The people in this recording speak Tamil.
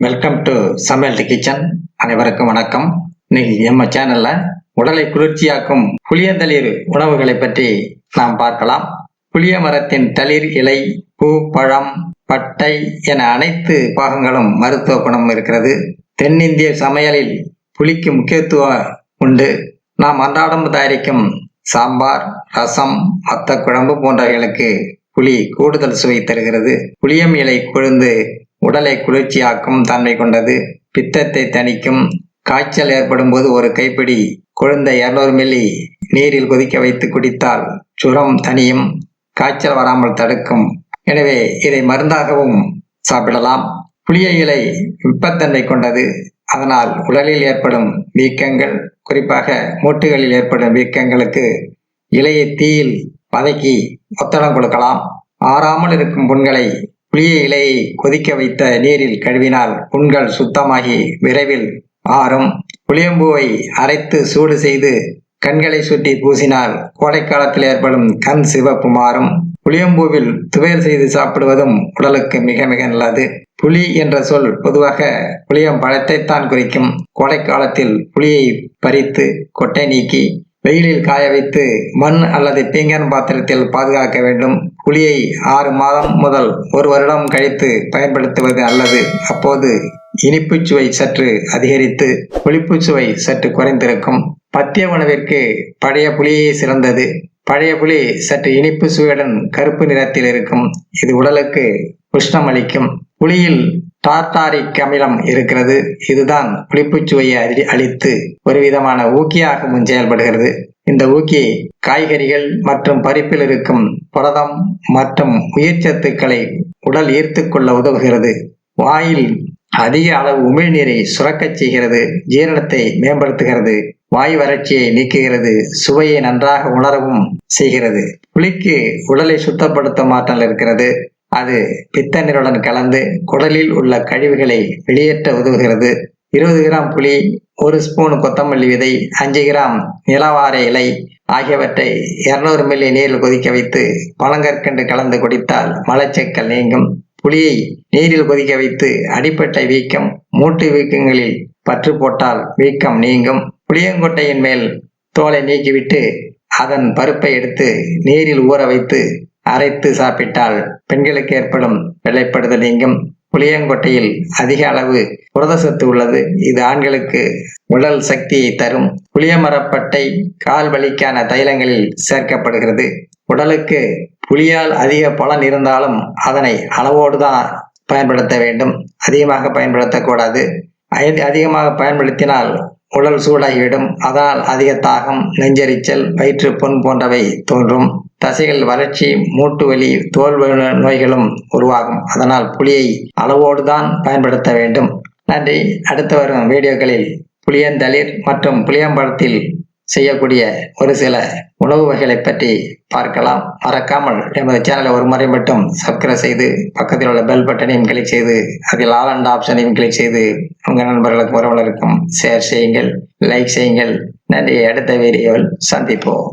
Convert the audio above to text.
வெல்கம் டு சமையல் கிச்சன் அனைவருக்கும் வணக்கம். இன்னைக்கு நம்ம சேனல்ல உடலை குளிர்ச்சியாக்கும் புளியந்தளிர் உணவுகளை பற்றி நாம் பார்க்கலாம். புளிய மரத்தின் தளிர் இலை பூ பழம் பட்டை என அனைத்து பாகங்களும் மருத்துவ குணம் இருக்கிறது. தென்னிந்திய சமையலில் புளிக்கு முக்கியத்துவம் உண்டு. நாம் அன்றாடம் தயாரிக்கும் சாம்பார் ரசம் மத்த குழம்பு போன்றவைகளுக்கு புளி கூடுதல் சுவை தருகிறது. புளியம் இலை கொழுந்து உடலை குளிர்ச்சியாக்கும் தன்மை கொண்டது. பித்தத்தை தணிக்கும். காய்ச்சல் ஏற்படும் போது ஒரு கைப்பிடி குழந்தை இருநூறு மில்லி நீரில் கொதிக்க வைத்து குடித்தால் சுரம் தனியும் காய்ச்சல் வராமல் தடுக்கும். எனவே இதை மருந்தாகவும் சாப்பிடலாம். புளிய இலை வெப்பத்தன்மை கொண்டது. அதனால் உடலில் ஏற்படும் வீக்கங்கள் குறிப்பாக மூட்டுகளில் ஏற்படும் வீக்கங்களுக்கு இலையை தீயில் வதக்கி ஒத்தடம் கொடுக்கலாம். ஆறாமல் இருக்கும் புண்களை புளிய இலையை கொதிக்க வைத்த நீரில் கழுவினால் புண்கள் சுத்தமாகி விரைவில் ஆறும். புளியம்பூவை அரைத்து சூடு செய்து கண்களை சுற்றி பூசினால் கோடைக்காலத்தில் ஏற்படும் கண் சிவப்பு மாறும். புளியம்பூவில் துவையல் செய்து சாப்பிடுவதும் உடலுக்கு மிக மிக நல்லது. புளி என்ற சொல் பொதுவாக புளியம் பழத்தைத்தான் குறிக்கும். கோடைக்காலத்தில் புளியை பறித்து கொட்டை நீக்கி வெயிலில் காய வைத்து மண் அல்லது பீங்கான் பாத்திரத்தில் பாதுகாக்க வேண்டும். புளியை ஆறு மாதம் முதல் ஒரு வருடம் கழித்து பயன்படுத்துவது அல்லது அப்போது இனிப்பு சுவை சற்று அதிகரித்து புளிப்பு சுவை சற்று குறைந்திருக்கும். பத்திய உணவிற்கு பழைய புளியே சிறந்தது. பழைய புளி சற்று இனிப்பு சுவையுடன் கருப்பு நிறத்தில் இருக்கும். இது உடலுக்கு உஷ்ணம் அளிக்கும். புளியில் டார்டாரிக் அமிலம் இருக்கிறது. இதுதான் புளிப்புச் சுவையை அறி- அளித்து ஒரு விதமான ஊக்கியாகவும் செயல்படுகிறது. இந்த ஊக்கி காய்கறிகள் மற்றும் பருப்பில் இருக்கும் புரதம் மற்றும் உயிர்ச்சத்துக்களை உடல் ஈர்த்துக்கொள்ள உதவுகிறது. வாயில் அதிக அளவு உமிழ்நீரை சுரக்கச் செய்கிறது. ஜீரணத்தை மேம்படுத்துகிறது. வாய் வறட்சியை நீக்குகிறது. சுவையை நன்றாக உணரவும் செய்கிறது. புளிக்கு உடலை சுத்தப்படுத்தும் ஆற்றல் இருக்கிறது. அது பித்த நீருடன் கலந்து குடலில் உள்ள கழிவுகளை வெளியேற்ற உதவுகிறது. இருபது கிராம் புளி ஒரு ஸ்பூன் கொத்தமல்லி விதை அஞ்சு கிராம் நிலவார இலை ஆகியவற்றை இருநூறு மில்லி நீரில் கொதிக்க வைத்து பழங்கற்கண்டு கலந்து குடித்தால் மலச்சிக்கல் நீங்கும். புளியை நீரில் கொதிக்க வைத்து அடிப்பட்ட வீக்கம் மூட்டு வீக்கங்களில் பற்று போட்டால் வீக்கம் நீங்கும். புளியங்கொட்டையின் மேல் தோலை நீக்கிவிட்டு அதன் பருப்பை எடுத்து நீரில் ஊற வைத்து அரைத்து சாப்பிட்டால் பெண்களுக்கு ஏற்படும் வெள்ளைப்படுதல் நீங்கும். புளியங்கொட்டையில் அதிக அளவு புரதசத்து உள்ளது. இது ஆண்களுக்கு உடல் சக்தியை தரும். புளியமரப்பட்டை கால் வலிக்கான தைலங்களில் சேர்க்கப்படுகிறது. உடலுக்கு புளியால் அதிக பலன் இருந்தாலும் அதனை அளவோடு தான் பயன்படுத்த வேண்டும். அதிகமாக பயன்படுத்தக்கூடாது. அதிகமாக பயன்படுத்தினால் உடல் சூடாகிவிடும். அதனால் அதிக தாகம் நெஞ்செரிச்சல் வயிற்றுப்புண் போன்றவை தோன்றும். தசைகள் வறட்சி மூட்டு வலி தோல் நோய்களும் உருவாகும். அதனால் புளியை அளவோடு தான் பயன்படுத்த வேண்டும். நன்றி. அடுத்து வரும் வீடியோக்களில் புளியந்தளிர் மற்றும் புளியம்பழத்தில் செய்யக்கூடிய ஒரு சில உணவு வகைகளை பற்றி பார்க்கலாம். மறக்காமல் எமது சேனலை ஒரு முறை மட்டும் சப்ஸ்கிரைப் செய்து பக்கத்தில் உள்ள பெல் பட்டனையும் கிளிக் செய்து அதில் ஆல் அண்ட் ஆப்ஷனையும் கிளிக் செய்து உங்கள் நண்பர்களுக்கும் உறவினருக்கும் ஷேர் செய்யுங்கள் லைக் செய்யுங்கள். நன்றி. அடுத்த வீடியோவில் சந்திப்போம்.